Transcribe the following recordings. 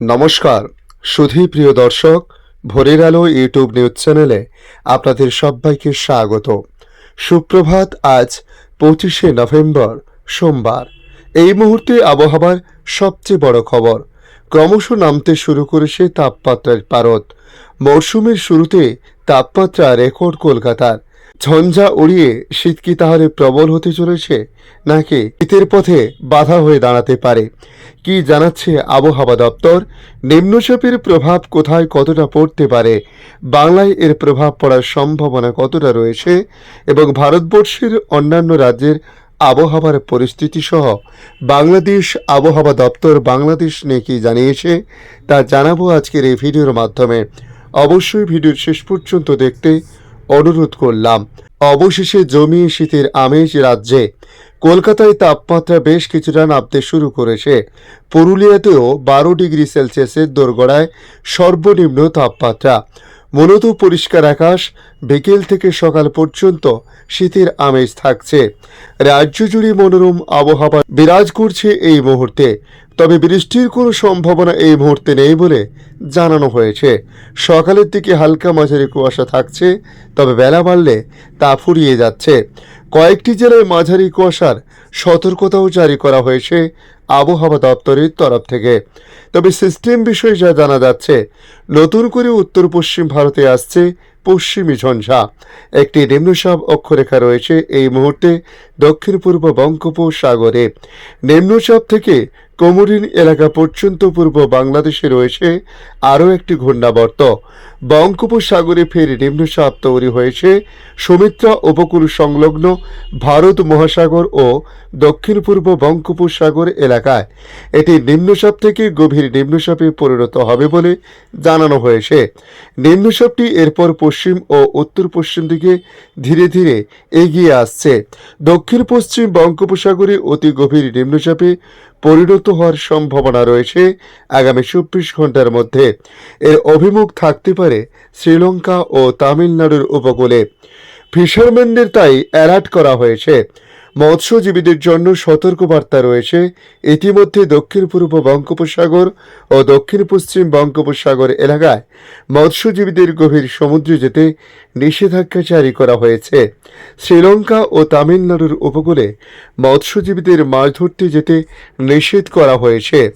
নমস্কার, সুধী প্রিয় দর্শক, ভোরের আলো ইউটিউব নিউজ চ্যানেলে আপনাদের সবাইকে স্বাগত। সুপ্রভাত আজ পঁচিশে নভেম্বর, সোমবার। এই মুহূর্তে আবহাওয়ার সবচেয়ে বড় খবর, ক্রমশ নামতে শুরু করেছে তাপমাত্রার পারদ। মরশুমের শুরুতে তাপমাত্রা রেকর্ড কলকাতার ঝঞ্ঝা উড়িয়ে শীত কি তাহলে প্রবল হতে চলেছে, নাকি শীতের পথে বাধা হয়ে দাঁড়াতে পারে? কি জানাচ্ছে আবহাওয়া দপ্তর? নিম্নচাপের প্রভাব কোথায় কতটা পড়তে পারে? বাংলায় এর প্রভাব পড়ার সম্ভাবনা কতটা রয়েছে? এবং ভারতবর্ষের অন্যান্য রাজ্যের আবহাওয়ার পরিস্থিতি সহ বাংলাদেশ আবহাওয়া দপ্তর বাংলাদেশ নিয়ে কি জানিয়েছে, তা জানাব আজকের এই ভিডিওর মাধ্যমে। অবশ্যই ভিডিওর শেষ পর্যন্ত দেখতে অনুরোধ করলাম। অবশেষে জমিয়ে শীতের আমেজ রাজ্যে। কলকাতায় তাপমাত্রা বেশ কিছুটা নামতে শুরু করেছে। পুরুলিয়াতেও বারো ডিগ্রি সেলসিয়াসের দোরগড়ায় সর্বনিম্ন তাপমাত্রা। মূলত পরিষ্কার আকাশ, বিকেল থেকে সকাল পর্যন্ত শীতের আমেজ থাকছে। রাজ্য জুড়ে মনোরম আবহাওয়া বিরাজ করছে এই মুহূর্তে। তবে বৃষ্টির কোনো সম্ভাবনা এই মুহূর্তে নেই বলে জানানো হয়েছে। সকালের দিকে হালকা মাঝারি কুয়াশা থাকছে, তবে বেলা বাড়লে তা ফুরিয়ে যাচ্ছে। কয়েকটি জেলায় মাঝারি কুয়াশার সতর্কতাও জারি করা হয়েছে আবহাওয়া দপ্তরের তরফ থেকে। তবে সিস্টেম বিষয়ে যা জানা যাচ্ছে, নতুন করে উত্তর পশ্চিম ভারতে আসছে পশ্চিমী ঝঞ্ঝা। একটি নিম্নচাপ অক্ষরেখা রয়েছে এই মুহূর্তে দক্ষিণ পূর্ব বঙ্গোপসাগরে। নিম্নচাপ থেকে কোমরিন এলাকা পর্যন্ত পূর্ব বাংলাদেশে রয়েছে আরও একটি ঘূর্ণাবর্ত। বঙ্গোপসাগরে ফের নিম্নচাপ তৈরি হয়েছে। সুমিত্রা উপকূল সংলগ্ন ভারত মহাসাগর ও দক্ষিণ পূর্ব বঙ্গোপসাগর এলাকায় এটি নিম্নচাপ থেকে গভীর নিম্নচাপে পরিণত হবে বলে জানানো হয়েছে। নিম্নচাপটি এরপর পশ্চিম ও উত্তর পশ্চিম দিকে ধীরে ধীরে এগিয়ে আসছে। দক্ষিণ পশ্চিম বঙ্গোপসাগরে অতি গভীর নিম্নচাপে পরিণত হওয়ার সম্ভাবনা রয়েছে আগামী চব্বিশ ঘণ্টার মধ্যে। এর অভিমুখ থাকতে পারে শ্রীলঙ্কা ও তামিলনাড়ুর উপকূলে। ফিশারম্যানদের তাই অ্যালার্ট করা হয়েছে। মৎস্যজীবীদের জন্য সতর্কবার্তা রয়েছে। ইতিমধ্যে দক্ষিণ পূর্ব বঙ্গোপসাগর ও দক্ষিণ পশ্চিম বঙ্গোপসাগর এলাকায় মৎস্যজীবীদের গভীর সমুদ্রে যেতে নিষেধাজ্ঞা জারি করা হয়েছে। শ্রীলঙ্কা ও তামিলনাড়ুর উপকূলে মৎস্যজীবীদের মাছ ধরতে যেতে নিষেধ করা হয়েছে।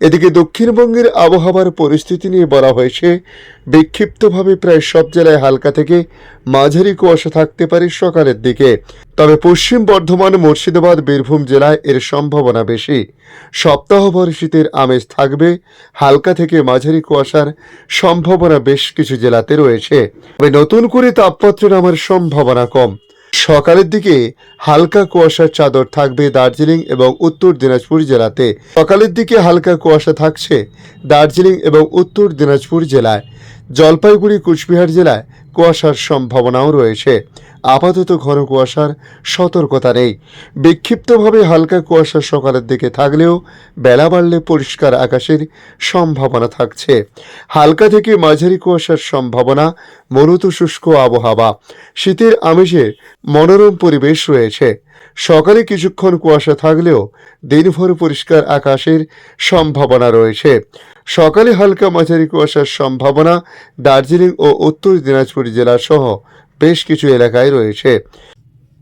এদিকে দক্ষিণবঙ্গের আবহাওয়ার পরিস্থিতি নিয়ে বলা হয়েছে, বিক্ষিপ্তভাবে প্রায় সব জেলায় হালকা থেকে মাঝারি কুয়াশা থাকতে পারে সকালের দিকে। তবে পশ্চিম বর্ধমান, মুর্শিদাবাদ, বীরভূম জেলায় এর সম্ভাবনা বেশি। সপ্তাহভর শীতের আমেজ থাকবে, হালকা থেকে মাঝারি কুয়াশার সম্ভাবনা বেশ কিছু জেলাতে রয়েছে। তবে নতুন করে তাপমাত্রা নামার সম্ভাবনা কম। সকালের দিকে হালকা কুয়াশার চাদর থাকবে দার্জিলিং এবং উত্তর দিনাজপুর জেলাতে। সকালের দিকে হালকা কুয়াশা থাকছে দার্জিলিং এবং উত্তর দিনাজপুর জেলায়। জলপাইগুড়ি, কুচবিহার জেলায় কুয়াশার সম্ভাবনাও রয়েছে। আপাতত ঘন কুয়াশার সতর্কতা নেই। বিক্ষিপ্তভাবে হালকা কুয়াশা সকালের দিকে থাকলেও বেলা বাড়লে পরিষ্কার আকাশের সম্ভাবনা থাকছে। হালকা থেকে মাঝারি কুয়াশার সম্ভাবনা, মরুত শুষ্ক আবহাওয়া, শীতের আমেজে মনোরম পরিবেশ রয়েছে। সকালে কিছুক্ষণ কুয়াশা থাকলেও দিনভর পরিষ্কার আকাশের সম্ভাবনা রয়েছে। সকালে হালকা মাঝারি কুয়াশার সম্ভাবনা দার্জিলিং ও উত্তর দিনাজপুর জেলা সহ বেশ কিছু এলাকায় রয়েছে।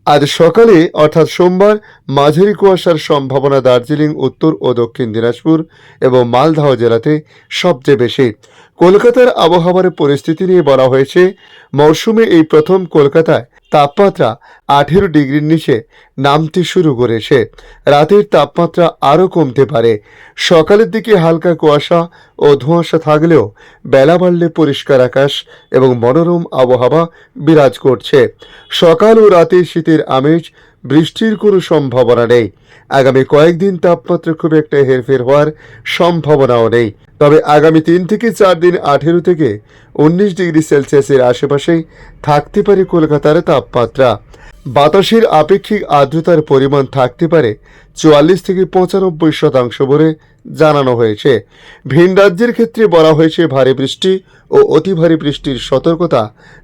আজ সকালে, অর্থাৎ সোমবার, মাঝারি কুয়াশার সম্ভাবনা দার্জিলিং, উত্তর ও দক্ষিণ দিনাজপুর এবং মালদহ জেলাতে সবচেয়ে বেশি। কলকাতার আবহাওয়ার পরিস্থিতি নিয়ে বলা হয়েছে, মরশুমে এই প্রথম কলকাতায় তাপমাত্রা আঠেরো ডিগ্রির নিচে নামতে শুরু করেছে। রাতের তাপমাত্রা আরও কমতে পারে। সকালের দিকে হালকা কুয়াশা ও ধোঁয়াশা থাকলেও বেলা বাড়লে পরিষ্কার আকাশ এবং মনোরম আবহাওয়া বিরাজ করছে। সকাল ও রাতে শীতের আমেজ বৃষ্টির কোনো সম্ভাবনা নেই। আগামী কয়েকদিন তাপমাত্রা খুব একটা হেরফের হওয়ার সম্ভাবনাও নেই। তবে আগামী তিন থেকে চার দিন আঠেরো থেকে উনিশ ডিগ্রি সেলসিয়াসের আশেপাশেই থাকতে পারে কলকাতার তাপমাত্রা। বাতাসের আপেক্ষিক আর্দ্রতার পরিমাণ থাকতে পারে চুয়াল্লিশ থেকে পঁচানব্বই শতাংশ বলে জানানো হয়েছে। ভিন রাজ্যের ক্ষেত্রে বলা হয়েছে ভারী বৃষ্টি ও অতি ভারী বৃষ্টির সতর্কতা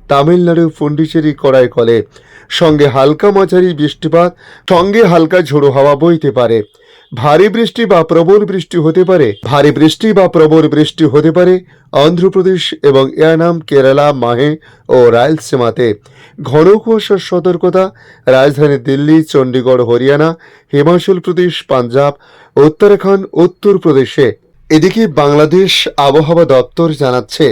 তামিলনাড়ু পুন্ডিচেরি কড়াইকলে। সঙ্গে হালকা মাঝারি বৃষ্টিপাত, সঙ্গে হালকা ঝোড়ো হাওয়া বইতে পারে। ভারী বৃষ্টি বা প্রবল বৃষ্টি হতে পারে। ভারী বৃষ্টি বা প্রবল বৃষ্টি হতে পারে অন্ধ্রপ্রদেশ এবং ইয়ানাম কেরালা, মাহে ও রায়লসীমাতে ঘন কুয়াশার সতর্কতা, রাজধানী দিল্লি, চণ্ডীগড়, হরিয়ানা, হিমাচল প্রদেশ, পাঞ্জাব, উত্তরাখণ্ড, উত্তরপ্রদেশে। এদিকে বাংলাদেশ আবহাওয়া দপ্তর জানাচ্ছে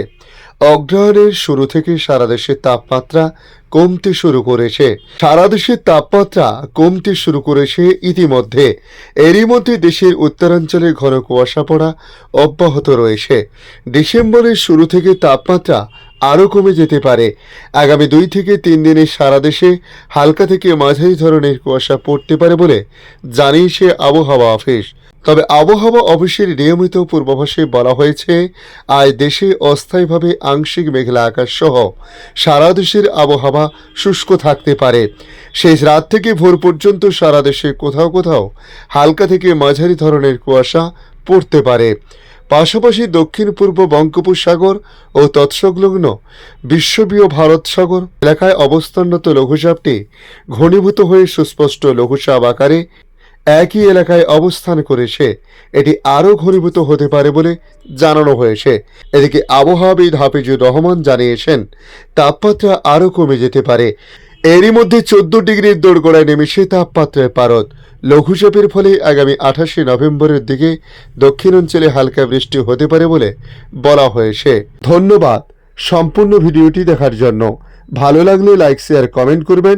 অগ্রহায়ণের শুরু থেকে সারা দেশে তাপমাত্রা কমতে শুরু করেছে। সারা দেশের তাপমাত্রা কমতে শুরু করেছে ইতিমধ্যে। এরই মধ্যে দেশের উত্তরাঞ্চলে ঘন কুয়াশা পড়া অব্যাহত রয়েছে। ডিসেম্বরের শুরু থেকে তাপমাত্রা আরও কমে যেতে পারে। আগামী দুই থেকে তিন দিনে সারা দেশে হালকা থেকে মাঝারি ধরনের কুয়াশা পড়তে পারে বলে জানিয়েছে আবহাওয়া অফিস। তবে আবহাওয়া অফিসের নিয়মিত পূর্বাভাসে বলা হয়েছে, আজ দেশে অস্থায়ীভাবে আংশিক মেঘলা আকাশ সহ সারা দেশের আবহাওয়া শুষ্ক থাকতে পারে। শেষ রাত থেকে ভোর পর্যন্ত সারা দেশে কোথাও কোথাও হালকা থেকে মাঝারি ধরনের কুয়াশা পড়তে পারে। পাশাপাশি দক্ষিণ পূর্ব বঙ্গোপসাগর ও তৎসংলগ্ন বিশ্ববীয় ভারত সাগর এলাকায় অবস্থানরত লঘুচাপটি ঘনীভূত হয়ে সুস্পষ্ট লঘুচাপ আকারে একই এলাকায় অবস্থান করেছে এটি আরও ঘনীভূত হতে পারে বলে জানানো হয়েছে। এদিকে আবহাওয়াবিদ হাফিজুর রহমান জানিয়েছেন, তাপমাত্রা আরও কমে যেতে পারে। এরই মধ্যে চোদ্দ ডিগ্রির দোরগোড়ায় নেমেছে তাপমাত্রায় পারদ। লঘুচাপের ফলে আগামী আঠাশে নভেম্বরের দিকে দক্ষিণাঞ্চলে হালকা বৃষ্টি হতে পারে বলে বলা হয়েছে। ধন্যবাদ। সম্পূর্ণ ভিডিওটি দেখার জন্য। ভালো লাগলে লাইক, শেয়ার, কমেন্ট করবেন।